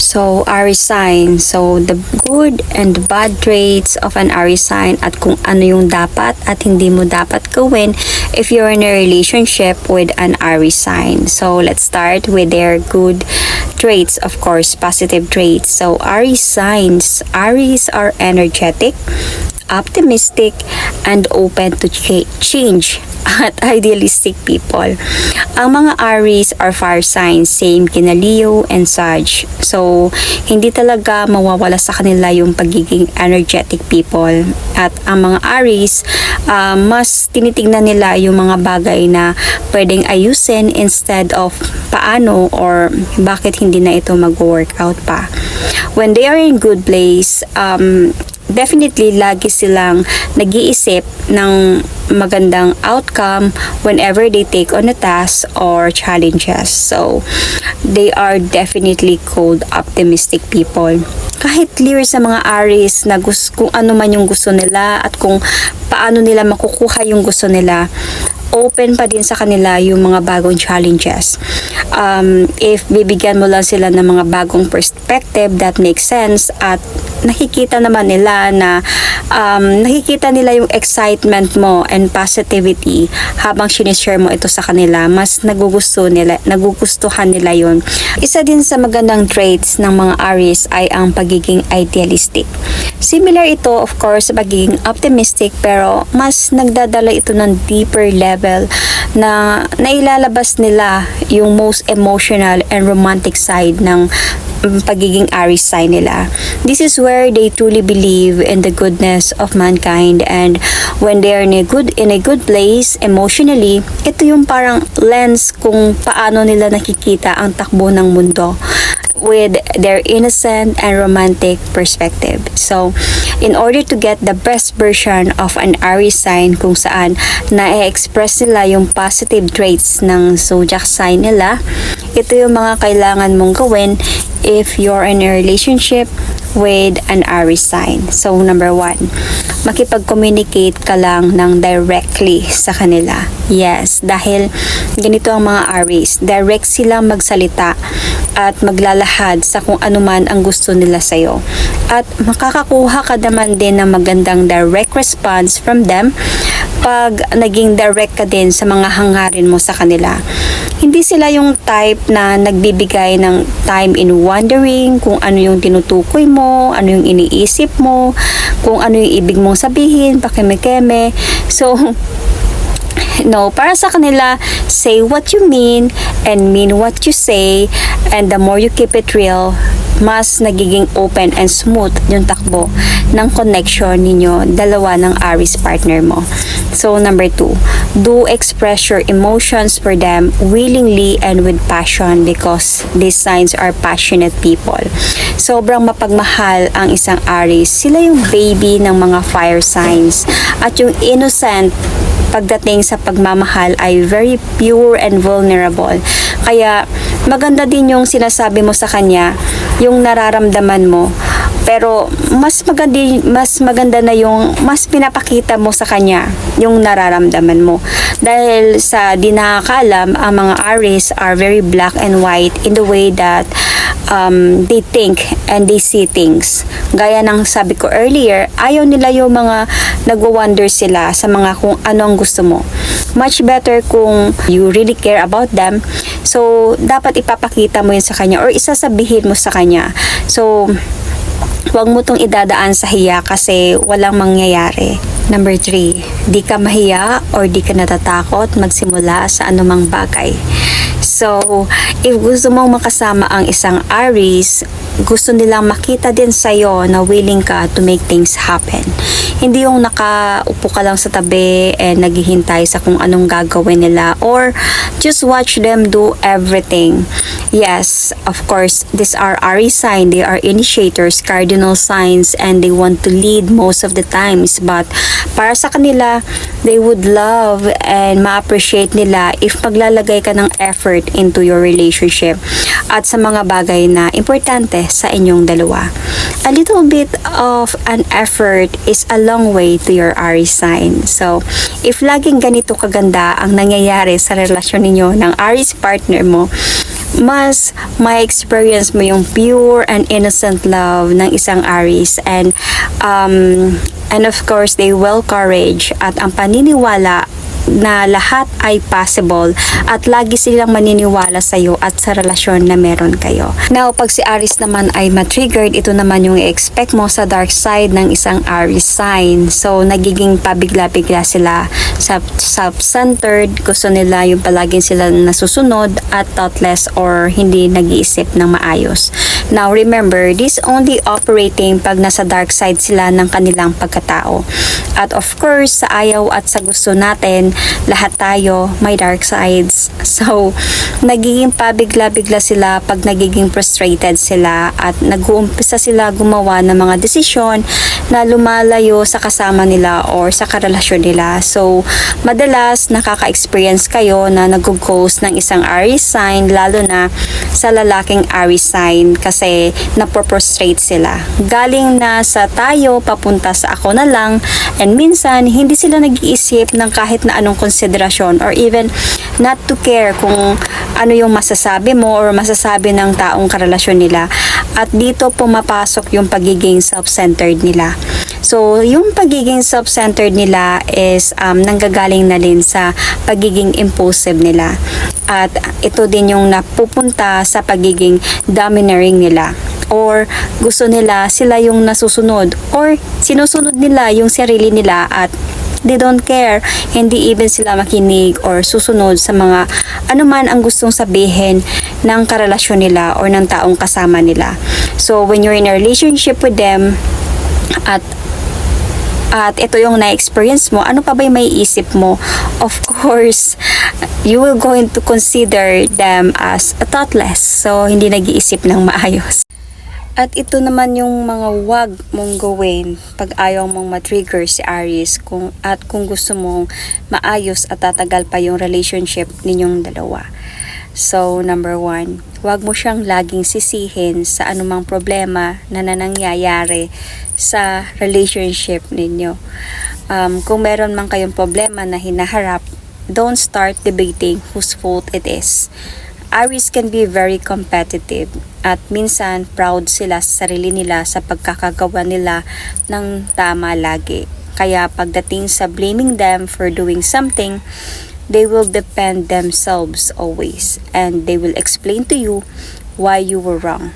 So, Aries sign. So, the good and bad traits of an Aries sign at kung ano yung dapat at hindi mo dapat gawin if you're in a relationship with an Aries sign. So, let's start with their good traits, of course, positive traits. So, Aries signs. Aries are energetic, optimistic, and open to cha- change at idealistic people. Ang mga Aries are fire signs, same kina Leo and Sag. So, hindi talaga mawawala sa kanila yung pagiging energetic people. At ang mga Aries, ah, mas tinitingnan nila yung mga bagay na pwedeng ayusin instead of paano or bakit hindi na ito mag-workout pa. When they are in good place, um, definitely lagi silang nag-iisip ng magandang outcome whenever they take on a task or challenges. So, they are definitely cold, optimistic people. Kahit clear sa mga Aries na gus- kung ano man yung gusto nila at kung paano nila makukuha yung gusto nila, open pa din sa kanila yung mga bagong challenges. Um, if bibigyan mo lang sila ng mga bagong perspective that makes sense at nakikita naman nila na um, nakikita nila yung excitement mo and positivity habang sinishare mo ito sa kanila, mas nagugusto nila, nagugustuhan nila yun. Isa din sa magandang traits ng mga Aries ay ang pagiging idealistic. Similar ito of course sa pagiging optimistic pero mas nagdadala ito ng deeper level na nailalabas nila yung most emotional and romantic side ng pagiging Aries sign nila. This is where they truly believe in the goodness of mankind and when they are in a good in a good place emotionally, ito yung parang lens kung paano nila nakikita ang takbo ng mundo with their innocent and romantic perspective. So, in order to get the best version of an Aries sign kung saan na-express nila yung positive traits ng zodiac sign nila, ito yung mga kailangan mong gawin if you're in a relationship with an Aries sign. So, number one, makipag-communicate ka lang ng directly sa kanila. Yes, dahil ganito ang mga Aries. Direct silang magsalita at maglalahad sa kung ano man ang gusto nila sa'yo. At makakakuha ka naman din ng magandang direct response from them pag naging direct ka din sa mga hangarin mo sa kanila. Hindi sila yung type na nagbibigay ng time in wondering kung ano yung tinutukoy mo, ano yung iniisip mo, kung ano yung ibig mong sabihin, pakeme-keme. So, No, para sa kanila, say what you mean and mean what you say and the more you keep it real, mas nagiging open and smooth yung takbo ng connection ninyo, dalawa ng Aries partner mo. So, number two, do express your emotions for them willingly and with passion because these signs are passionate people. Sobrang mapagmahal ang isang Aries. Sila yung baby ng mga fire signs at yung innocent pagdating sa pagmamahal ay very pure and vulnerable. Kaya maganda din yung sinasabi mo sa kanya, yung nararamdaman mo. Pero mas maganda mas maganda na yung mas pinapakita mo sa kanya yung nararamdaman mo. Dahil sa di nakakaalam, ang mga Aries are very black and white in the way that um, they think and they see things. Gaya ng sabi ko earlier, ayaw nila yung mga nagwo-wonder sila sa mga kung ano ang gusto mo. Much better kung you really care about them. So, dapat ipapakita mo yun sa kanya or isasabihin mo sa kanya. So, huwag mo tong idadaan sa hiya kasi walang mangyayari. Number 3, di ka mahiya or di ka natatakot magsimula sa anumang bagay. So, if gusto mong makasama ang isang Aries, gusto nilang makita din sa'yo na willing ka to make things happen. Hindi yung nakaupo ka lang sa tabi and naghihintay sa kung anong gagawin nila or just watch them do everything. Yes, of course, these are Aries sign. They are initiators, cardinal signs, and they want to lead most of the times. But para sa kanila, they would love and ma-appreciate nila if maglalagay ka ng effort into your relationship at sa mga bagay na importante sa inyong dalawa. A little bit of an effort is a long way to your Aries sign. So, if laging ganito kaganda ang nangyayari sa relasyon ninyo ng Aries partner mo, mas may experience mo yung pure and innocent love ng isang Aries and um, and of course they will courage at ang paniniwala na lahat ay possible at lagi silang maniniwala sa iyo at sa relasyon na meron kayo. Now, pag si Aries naman ay matriggered, ito naman yung i-expect mo sa dark side ng isang Aries sign. So, nagiging pabigla-bigla sila self-centered, gusto nila yung palaging sila nasusunod at thoughtless or hindi nag-iisip ng maayos. Now, remember, this only operating pag nasa dark side sila ng kanilang pagkatao. At of course, sa ayaw at sa gusto natin, lahat tayo may dark sides. So, nagiging pabigla-bigla sila pag nagiging frustrated sila at nag-uumpisa sila gumawa ng mga desisyon na lumalayo sa kasama nila or sa karelasyon nila. So, madalas nakaka-experience kayo na nag-ghost ng isang Aries sign lalo na sa lalaking Aries sign kasi napoprostrate sila. Galing na sa tayo papunta sa ako na lang and minsan hindi sila nag-iisip ng kahit na anong konsiderasyon or even not to care kung ano yung masasabi mo or masasabi ng taong karelasyon nila. At dito pumapasok yung pagiging self-centered nila. So, yung pagiging self-centered nila is um, nanggagaling na din sa pagiging impulsive nila. At ito din yung napupunta sa pagiging domineering nila or gusto nila sila yung nasusunod or sinusunod nila yung sarili nila at they don't care. Hindi even sila makinig or susunod sa mga anuman ang gustong sabihin ng karelasyon nila or ng taong kasama nila. So, when you're in a relationship with them at at ito yung na-experience mo, ano pa ba yung may isip mo? Of course, you will going to consider them as thoughtless. So, hindi nag-iisip ng maayos. At ito naman yung mga wag mong gawin pag ayaw mong matrigger si Aries kung, at kung gusto mong maayos at tatagal pa yung relationship ninyong dalawa. So, number one, wag mo siyang laging sisihin sa anumang problema na nangyayari sa relationship ninyo. Um, kung meron man kayong problema na hinaharap, don't start debating whose fault it is. Aries can be very competitive at minsan proud sila sa sarili nila sa pagkakagawa nila ng tama lagi. Kaya pagdating sa blaming them for doing something, they will defend themselves always and they will explain to you why you were wrong.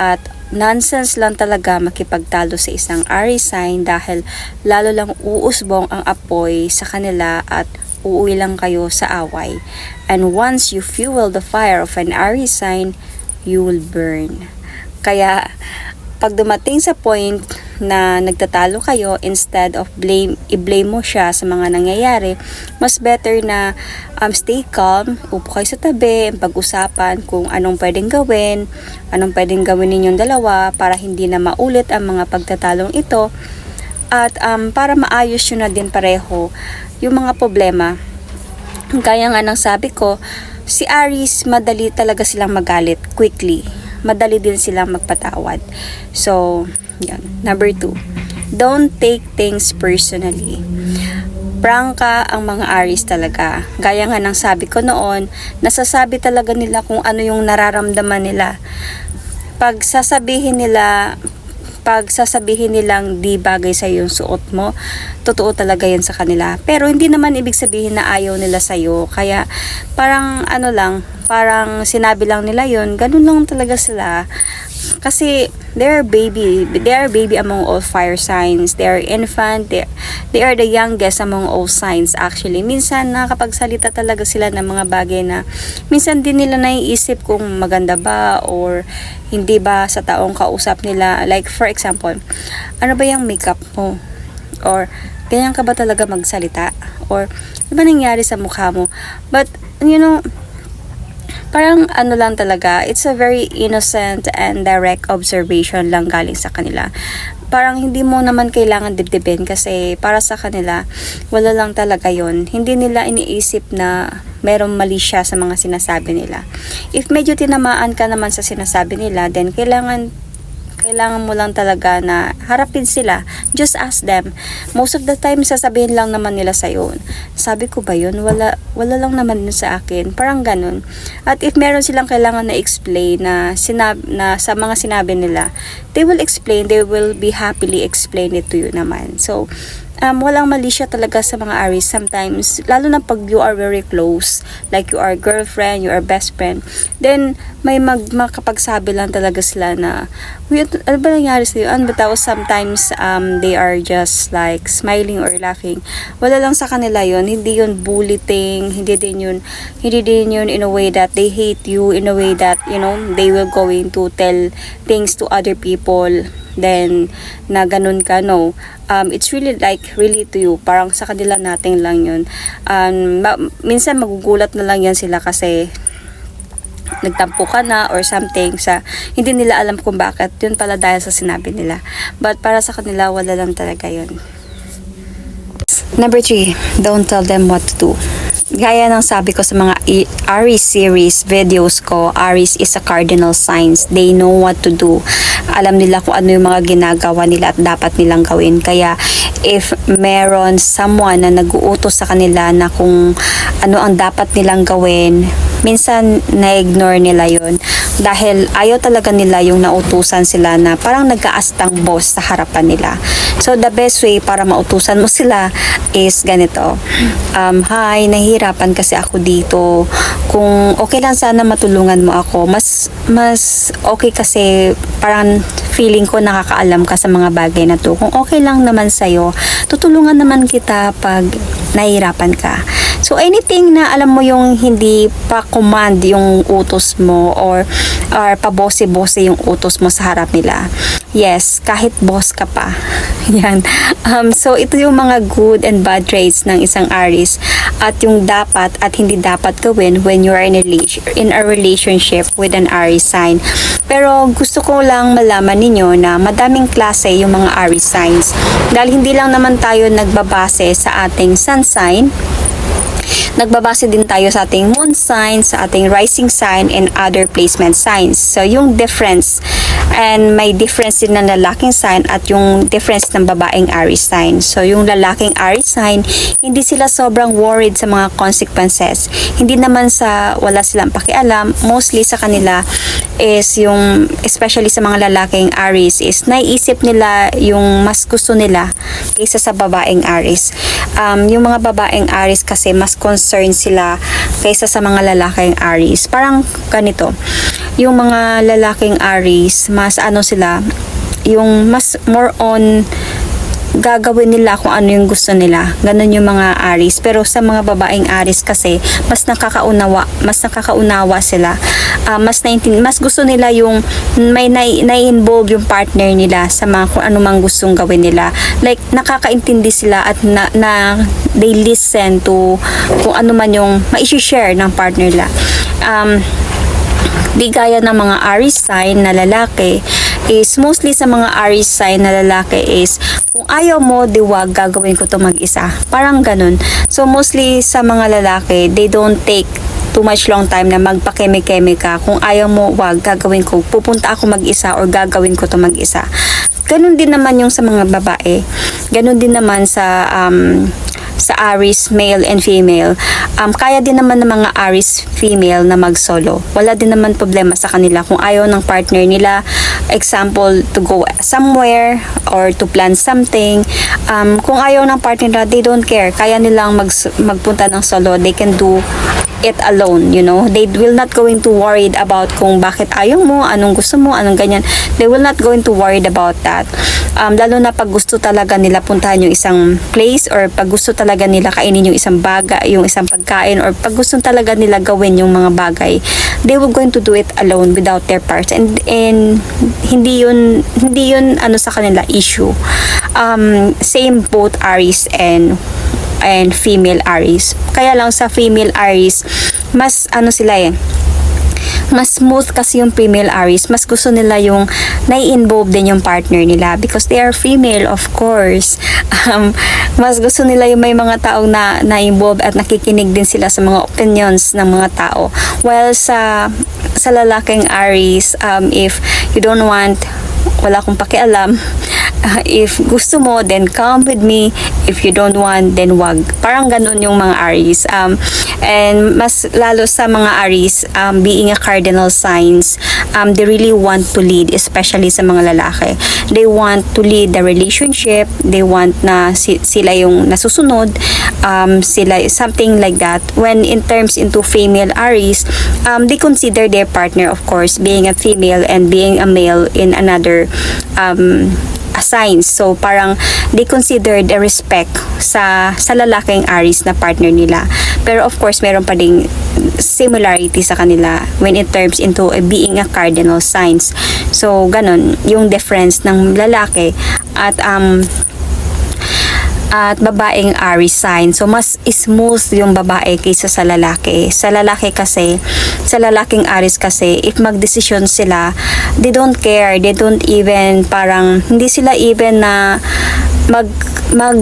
At nonsense lang talaga makipagtalo sa isang Aries sign dahil lalo lang uusbong ang apoy sa kanila at uuwi lang kayo sa away. And once you fuel the fire of an Aries sign, you will burn. Kaya pag dumating sa point na nagtatalo kayo instead of blame i-blame mo siya sa mga nangyayari mas better na um, stay calm upo kayo sa tabi pag-usapan kung anong pwedeng gawin anong pwedeng gawin ninyong dalawa para hindi na maulit ang mga pagtatalong ito. At um, para maayos yun na din pareho yung mga problema. Gaya nga ng sabi ko si Aries madali talaga silang magalit quickly. Madali din silang magpatawad. So, yan. Number two, don't take things personally. Prangka ang mga Aries talaga. Gaya nga ng sabi ko noon, nasasabi talaga nila kung ano yung nararamdaman nila. Pag sasabihin nila, pag sasabihin nilang di bagay sa yung suot mo, totoo talaga yan sa kanila. Pero hindi naman ibig sabihin na ayaw nila sa iyo. Kaya parang ano lang, parang sinabi lang nila yon ganun lang talaga sila kasi they are baby they are baby among all fire signs. They are infant they, they are the youngest among all signs actually. Minsan nakakapagsalita talaga sila ng mga bagay na minsan din nila naiisip kung maganda ba or hindi ba sa taong kausap nila. Like for example ano ba yung makeup mo? Or ganyan ka ba talaga magsalita? Or ano ba nangyari sa mukha mo? But you know parang ano lang talaga, it's a very innocent and direct observation lang galing sa kanila. Parang hindi mo naman kailangan dibdibin kasi para sa kanila, wala lang talaga yon Hindi nila iniisip na merong mali siya sa mga sinasabi nila. If medyo tinamaan ka naman sa sinasabi nila, then kailangan Kailangan mo lang talaga na harapin sila. Just ask them. Most of the time, sasabihin lang naman nila sa'yo. Sabi ko ba yun? Wala, wala lang naman yun sa akin. Parang ganun. At if meron silang kailangan na explain na, sinab na sa mga sinabi nila, they will explain. They will be happily explain it to you naman. So, um, walang mali siya talaga sa mga Aries sometimes, lalo na pag you are very close, like you are girlfriend, you are best friend, then may mag makapagsabi lang talaga sila na, Uy, ano ano ba nangyari sa'yo? Ano ba tapos sometimes um, they are just like smiling or laughing. Wala lang sa kanila yon hindi yun bullying, hindi din yun, hindi din yun in a way that they hate you, in a way that, you know, they will going to tell things to other people then na ganun ka no. Um, it's really like really to you. Parang sa kanila nating lang yun. Um, ma- minsan magugulat na lang yan sila kasi nagtampo ka na or something sa hindi nila alam kung bakit yun pala dahil sa sinabi nila. But para sa kanila wala lang talaga yun. Number three, don't tell them what to do. Gaya ng sabi ko sa mga Aries series videos ko, Aries is a cardinal signs. They know what to do. Alam nila kung ano yung mga ginagawa nila at dapat nilang gawin. Kaya if meron someone na nag-uutos sa kanila na kung ano ang dapat nilang gawin, minsan na-ignore nila yon dahil ayaw talaga nila yung nautusan sila na parang nagkaastang boss sa harapan nila. So the best way para mautusan mo sila is ganito. Um, hi, nahihirapan kasi ako dito. Kung okay lang sana matulungan mo ako, mas mas okay kasi parang feeling ko nakakaalam ka sa mga bagay na to. Kung okay lang naman sa'yo, tutulungan naman kita pag nahihirapan ka. So anything na alam mo yung hindi pa command yung utos mo or or pabose-bose yung utos mo sa harap nila. Yes, kahit boss ka pa. Yan. Um, so ito yung mga good and bad traits ng isang Aries at yung dapat at hindi dapat gawin when you are in a, in a relationship with an Aries sign. Pero gusto ko lang malaman ninyo na madaming klase yung mga Aries signs. Dahil hindi lang naman tayo nagbabase sa ating sun sign, nagbabase din tayo sa ating moon sign, sa ating rising sign, and other placement signs. So, yung difference, and may difference din ng lalaking sign at yung difference ng babaeng Aries sign. So, yung lalaking Aries sign, hindi sila sobrang worried sa mga consequences. Hindi naman sa wala silang pakialam, mostly sa kanila is yung, especially sa mga lalaking Aries, is naiisip nila yung mas gusto nila kaysa sa babaeng Aries. Um, yung mga babaeng Aries kasi mas concerned sila kaysa sa mga lalaking Aries. Parang ganito, yung mga lalaking Aries, mas ano sila, yung mas more on gagawin nila kung ano yung gusto nila. Ganun yung mga Aries. Pero sa mga babaeng Aries kasi, mas nakakaunawa, mas nakakaunawa sila. Ah, mas naintin, mas gusto nila yung may nai- nai-involve yung partner nila sa mga kung ano mang gustong gawin nila. Like, nakakaintindi sila at na, na they listen to kung ano man yung ma-share ng partner nila. Um, di gaya ng mga Aries sign na lalaki is mostly sa mga Aries sign na lalaki is kung ayaw mo, di wag gagawin ko to mag-isa. Parang ganun. So mostly sa mga lalaki, they don't take too much long time na magpakeme-keme ka. Kung ayaw mo, wag gagawin ko. Pupunta ako mag-isa or gagawin ko to mag-isa. Ganun din naman yung sa mga babae. Ganun din naman sa um, sa Aries male and female. Um, kaya din naman ng mga Aries female na mag-solo. Wala din naman problema sa kanila kung ayaw ng partner nila. Example, to go somewhere or to plan something. Um, kung ayaw ng partner nila, they don't care. Kaya nilang mag, magpunta ng solo. They can do it alone, you know. They will not going to worried about kung bakit ayaw mo, anong gusto mo, anong ganyan. They will not going to worried about that. Um, lalo na pag gusto talaga nila puntahan yung isang place or pag gusto talaga nila kainin yung isang baga, yung isang pagkain or pag gusto talaga nila gawin yung mga bagay, they will going to do it alone without their parts. And, and hindi yun, hindi yun ano sa kanila issue. Um, same both Aries and and female Aries. Kaya lang sa female Aries, mas ano sila eh, mas smooth kasi yung female Aries. Mas gusto nila yung nai-involve din yung partner nila because they are female, of course. Um, mas gusto nila yung may mga taong na, na-involve at nakikinig din sila sa mga opinions ng mga tao. While sa sa lalaking Aries, um, if you don't want wala akong pakialam. Uh, if gusto mo, then come with me. If you don't want, then wag. Parang ganun yung mga Aries. Um, and mas lalo sa mga Aries, um, being a cardinal signs, um, they really want to lead, especially sa mga lalaki. They want to lead the relationship. They want na si- sila yung nasusunod. Um, sila, something like that. When in terms into female Aries, um, they consider their partner, of course, being a female and being a male in another um, assigns. So parang they consider the respect sa sa lalaking Aries na partner nila. Pero of course, meron pa ding similarity sa kanila when it terms into a being a cardinal signs. So ganon yung difference ng lalaki at um at babaeng Aries sign. So, mas smooth yung babae kaysa sa lalaki. Sa lalaki kasi, sa lalaking Aries kasi, if magdesisyon sila, they don't care. They don't even, parang, hindi sila even na mag, mag,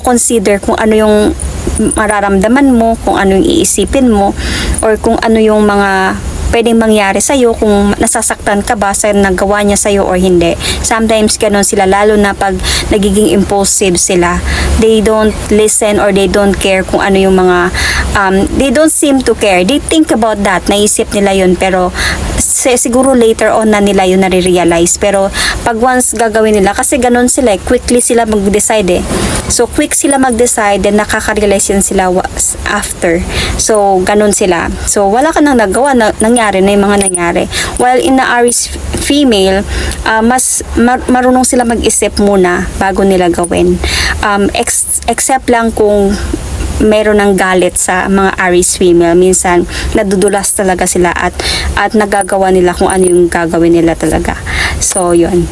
consider kung ano yung mararamdaman mo, kung ano yung iisipin mo, or kung ano yung mga pwedeng mangyari sa'yo kung nasasaktan ka ba sa nagawa niya sa'yo or hindi. Sometimes ganun sila lalo na pag nagiging impulsive sila. They don't listen or they don't care kung ano yung mga um, they don't seem to care. They think about that. Naisip nila yun pero si- siguro later on na nila yun nare-realize. Pero pag once gagawin nila, kasi ganun sila eh, quickly sila mag-decide eh. So quick sila mag-decide then nakaka-realize yun sila after. So ganun sila. So wala ka nang nagawa, na, nangyari na yung mga nangyari. While in the Aries female, ah, mas mar- marunong sila mag-isip muna bago nila gawin. Um, ex- except lang kung meron ng galit sa mga Aries female. Minsan, nadudulas talaga sila at, at nagagawa nila kung ano yung gagawin nila talaga. So, yun.